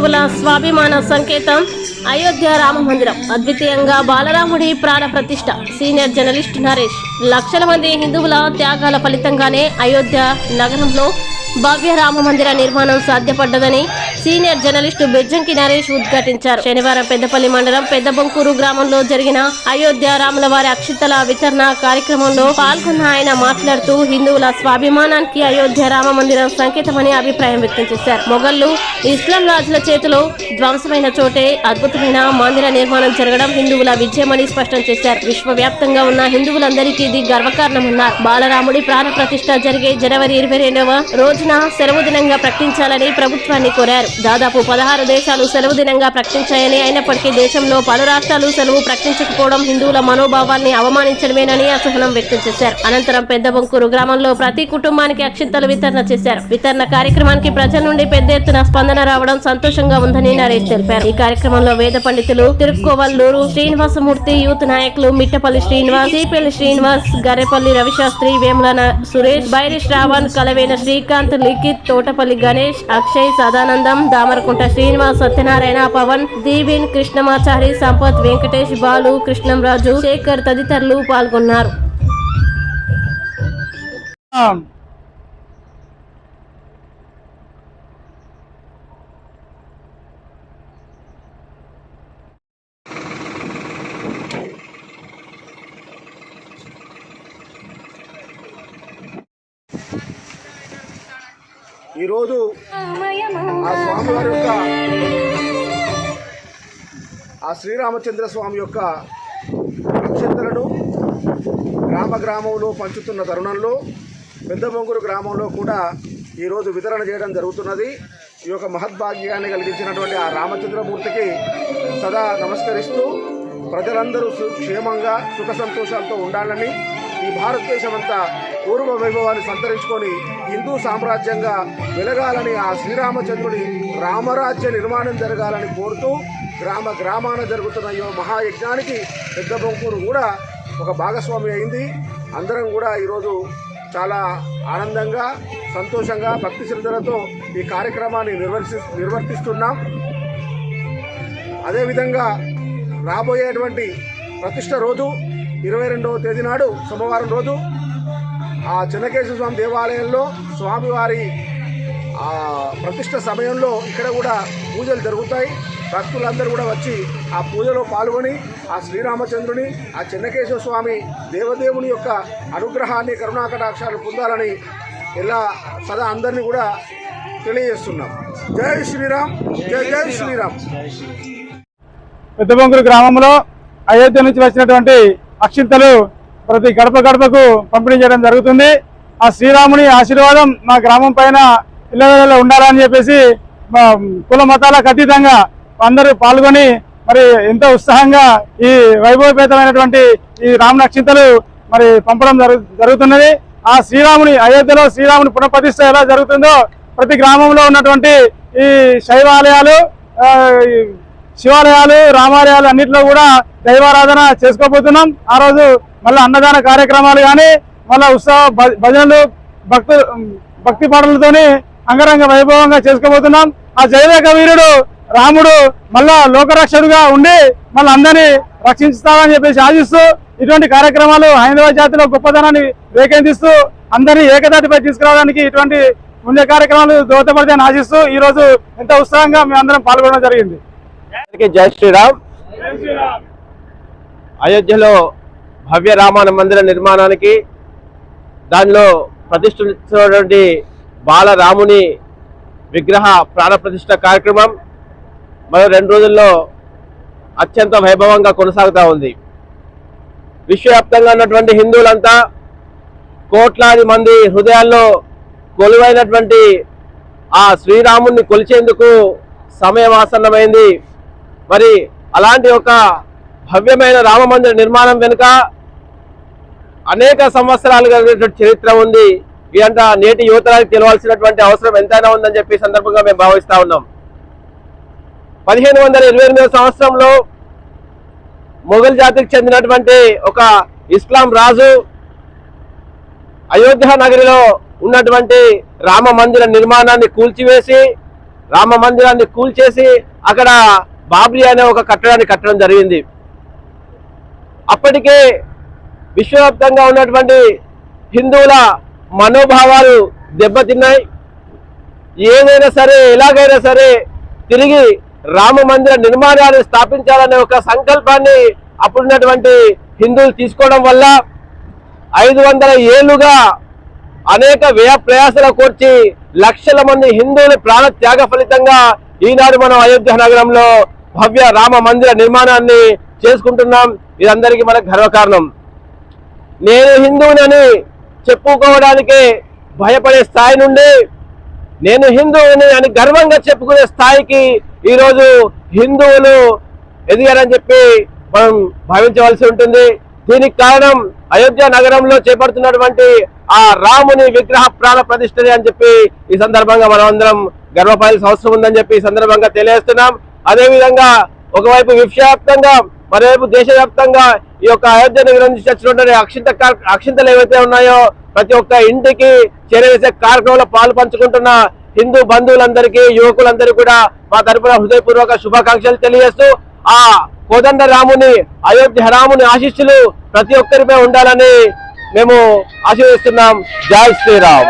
హిందువుల స్వాభిమాన సంకేతం. అయోధ్య రామ మందిరం. అద్వితీయంగా బాలరాముడి ప్రాణ ప్రతిష్ట. Senior journalist Naresh. లక్షల మంది హిందువుల త్యాగాల ఫలితంగానే అయోధ్య నగరంలో భవ్య రామ మందిర నిర్మాణం సాధ్యపడ్డదని సీనియర్ జర్నలిస్టు బెజ్జంకి నరేష్ ఉద్ఘాటించారు. శనివారం పెద్దపల్లి మండలం పెద్దబొంకూరు గ్రామంలో జరిగిన అయోధ్య రాముల వారి అక్షితల వితరణ కార్యక్రమంలో పాల్గొన్న ఆయన మాట్లాడుతూ హిందువుల స్వాభిమానానికి అయోధ్య రామ మందిరం సంకేతమని అభిప్రాయం వ్యక్తం చేశారు. మొఘళ్ళు ఇస్లాం రాజుల చేతిలో ధ్వంసమైన చోటే అద్భుతమైన మందిర నిర్మాణం జరగడం హిందువుల విజయమని స్పష్టం చేశారు. విశ్వవ్యాప్తంగా ఉన్న హిందువులందరికీ ఇది గర్వకారణమన్నారు. బాలరాముడి ప్రాణ ప్రతిష్ట జరిగే జనవరి ఇరవై రెండవ రోజున సెలవు దినంగా ప్రకటించాలని ప్రభుత్వాన్ని కోరారు. దాదాపు పదహారు దేశాలు సెలవు దినంగా ప్రకటించాయని అయినప్పటికీ దేశంలో పలు రాష్ట్రాలు సెలవు ప్రకటించకపోవడం హిందువుల మనోభావాన్ని అవమానించడమేనని అసహనం వ్యక్తం చేశారు. అనంతరం పెద్ద బొంకూరు గ్రామంలో ప్రతి కుటుంబానికి అక్షింతలు వితరణ చేశారు. వితరణ కార్యక్రమానికి ప్రజల నుండి పెద్ద ఎత్తున స్పందన రావడం సంతోషంగా ఉందని నరేష్ తెలిపారు. ఈ కార్యక్రమంలో వేద పండితులు తిరుక్కోవల్లూరు శ్రీనివాసమూర్తి యూత్ నాయకులు మిట్టపల్లి శ్రీనివాస్ సిపిల్లి శ్రీనివాస్ గర్రెపల్లి రవిశాస్త్రి వేముల సురేష్ బైరి శ్రావణ్ కలవేన శ్రీకాంత్ లిఖిత్ తోటపల్లి గణేష్ అక్షయ్ సదానందం దామరకుంట శ్రీనివాస్ సత్యనారాయణ పవన్ దీవిన్ కృష్ణమాచారి సంపత్ వెంకటేష్ బాలు కృష్ణంరాజు శేఖర్ తదితరులు పాల్గొన్నారు. ఈరోజు ఆ స్వామివారి యొక్క ఆ శ్రీరామచంద్ర స్వామి యొక్క అక్షంతలను గ్రామ గ్రామంలో పంచుతున్న తరుణంలో పెద్ద బొంగురు గ్రామంలో కూడా ఈరోజు వితరణ చేయడం జరుగుతున్నది. ఈ యొక్క మహద్భాగ్యాన్ని కలిగించినటువంటి ఆ రామచంద్రమూర్తికి సదా నమస్కరిస్తూ ప్రజలందరూ సు- క్షేమంగా సుఖ సంతోషాలతో ఉండాలని ఈ భారతదేశం అంతా పూర్వ వైభవాన్ని సంతరించుకొని హిందూ సామ్రాజ్యంగా వెలగాలని ఆ శ్రీరామచంద్రుని రామరాజ్య నిర్మాణం జరగాలని కోరుతూ గ్రామ గ్రామాన జరుగుతున్న ఈ మహాయజ్ఞానికి పెద్ద బొంకూరు కూడా ఒక భాగస్వామి అయింది. అందరం కూడా ఈరోజు చాలా ఆనందంగా సంతోషంగా భక్తి శ్రద్ధలతో ఈ కార్యక్రమాన్ని నిర్వర్తి నిర్వర్తిస్తున్నాం. అదేవిధంగా రాబోయేటువంటి ప్రతిష్ట రోజు ఇరవై రెండవ తేదీ నాడు సోమవారం రోజు ఆ చెన్నకేశ్వర స్వామి దేవాలయంలో స్వామివారి ఆ ప్రతిష్ట సమయంలో ఇక్కడ కూడా పూజలు జరుగుతాయి. భక్తులందరూ కూడా వచ్చి ఆ పూజలో పాల్గొని ఆ శ్రీరామచంద్రుని ఆ చెన్నకేశ్వర స్వామి దేవదేవుని యొక్క అనుగ్రహాన్ని కరుణాకటాక్షాలు పొందాలని ఇలా సదా అందరినీ కూడా తెలియజేస్తున్నాం. జై శ్రీరామ్ జై జై శ్రీరామ్. పెద్దబొంగురు గ్రామంలో అయోధ్య నుంచి వచ్చినటువంటి అక్షింతలు ప్రతి గడప గడపకు పంపిణీ చేయడం జరుగుతుంది. ఆ శ్రీరాముని ఆశీర్వాదం మా గ్రామం పైన ఇళ్ళ ఉండాలని చెప్పేసి కుల మతాలకు అతీతంగా అందరూ పాల్గొని మరి ఎంతో ఉత్సాహంగా ఈ వైభవపేతమైనటువంటి ఈ రామ నక్షింతలు మరి పంపడం జరుగు జరుగుతున్నది. ఆ శ్రీరాముని అయోధ్యలో శ్రీరాముని పునఃప్రతిష్ట ఎలా జరుగుతుందో ప్రతి గ్రామంలో ఉన్నటువంటి ఈ శైవాలయాలు ఈ శివాలయాలు రామాలయాలు అన్నింటిలో కూడా దైవారాధన చేసుకోబోతున్నాం. ఆ రోజు మళ్ళీ అన్నదాన కార్యక్రమాలు కానీ మళ్ళీ ఉత్సవ భ- భజనలు భక్తు భక్తి పాటలతోని అంగరంగ వైభవంగా చేసుకోబోతున్నాం. ఆ జయదేక వీరుడు రాముడు మళ్ళా లోకరక్షకుడుగా ఉండి మళ్ళీ అందరినీ రక్షిస్తామని చెప్పేసి ఆశిస్తూ ఇటువంటి కార్యక్రమాలు హైందవ జాతిలో గొప్పతనాన్ని రేకెందిస్తూ అందరినీ ఏకదాటిపై తీసుకురావడానికి ఇటువంటి పుణ్య కార్యక్రమాలు దోహదపడతాయని ఆశిస్తూ ఈ రోజు ఎంతో ఉత్సాహంగా మేము అందరం పాల్గొనడం జరిగింది. జై శ్రీరామ్. అయోధ్యలో భవ్య రామాన మందిర నిర్మాణానికి దానిలో ప్రతిష్ఠించినటువంటి బాలరాముని విగ్రహ ప్రాణప్రతిష్ఠ కార్యక్రమం మరో రెండు రోజుల్లో అత్యంత వైభవంగా కొనసాగుతూ ఉంది. విశ్వవ్యాప్తంగా ఉన్నటువంటి హిందువులంతా కోట్లాది మంది హృదయాల్లో కొలువైనటువంటి ఆ శ్రీరాముణ్ణి కొలిచేందుకు సమయం ఆసన్నమైంది మరి అలాంటి ఒక భవ్యమైన రామ మందిర నిర్మాణం వెనుక అనేక సంవత్సరాలు కలిగినటువంటి చరిత్ర ఉంది. ఇదంతా నేటి యువతరానికి తెలవాల్సినటువంటి అవసరం ఎంతైనా ఉందని చెప్పి సందర్భంగా మేము భావిస్తా ఉన్నాం. పదిహేను వందల ఇరవై ఎనిమిదవ సంవత్సరంలో మొఘల్ జాతికి చెందినటువంటి ఒక ఇస్లాం రాజు అయోధ్య నగరిలో ఉన్నటువంటి రామ మందిర నిర్మాణాన్ని కూల్చివేసి రామ మందిరాన్ని కూల్చేసి అక్కడ బాబ్రీ అనే ఒక కట్టడాన్ని కట్టడం జరిగింది. అప్పటికే విశ్వవ్యాప్తంగా ఉన్నటువంటి హిందువుల మనోభావాలు దెబ్బతిన్నాయి. ఏదైనా సరే ఎలాగైనా సరే తిరిగి రామ మందిర నిర్మాణాన్ని స్థాపించాలనే ఒక సంకల్పాన్ని అప్పుడున్నటువంటి హిందువులు తీసుకోవడం వల్ల ఐదు వందల ఏళ్ళుగా అనేక వ్యయ ప్రయాసాల కోర్చి లక్షల మంది హిందువుల ప్రాణ త్యాగ ఫలితంగా ఈనాడు మనం అయోధ్య నగరంలో భవ్య రామ మందిర నిర్మాణాన్ని చేసుకుంటున్నాం. ఇదందరికీ మనకు గర్వకారణం. నేను హిందువునని చెప్పుకోవడానికి భయపడే స్థాయి నుండి నేను హిందువుని అని గర్వంగా చెప్పుకునే స్థాయికి ఈరోజు హిందువులు ఎదిగారని చెప్పి మనం భావించవలసి ఉంటుంది. దీనికి కారణం అయోధ్య నగరంలో చేపడుతున్నటువంటి ఆ రాముని విగ్రహ ప్రాణ ప్రతిష్టని అని చెప్పి ఈ సందర్భంగా మనమందరం గర్వపడాల్సిన అవసరం ఉందని చెప్పి ఈ సందర్భంగా తెలియజేస్తున్నాం. అదేవిధంగా ఒకవైపు విశ్వవ్యాప్తంగా మరోవైపు దేశవ్యాప్తంగా ఈ యొక్క అయోధ్య నగరం నుంచి వచ్చినటువంటి అక్షింత అక్షింతలు ఏవైతే ఉన్నాయో ప్రతి ఒక్క ఇంటికి చేరవేసే కార్యక్రమంలో పాలు పంచుకుంటున్న హిందూ బంధువులందరికీ యువకులందరికీ కూడా మా తరపున హృదయపూర్వక శుభాకాంక్షలు తెలియజేస్తూ ఆ కోదండ రాముని అయోధ్య రాముని ఆశీస్సులు ప్రతి ఒక్కరిపై ఉండాలని మేము ఆశీర్వదిస్తున్నాం. జై శ్రీరామ్.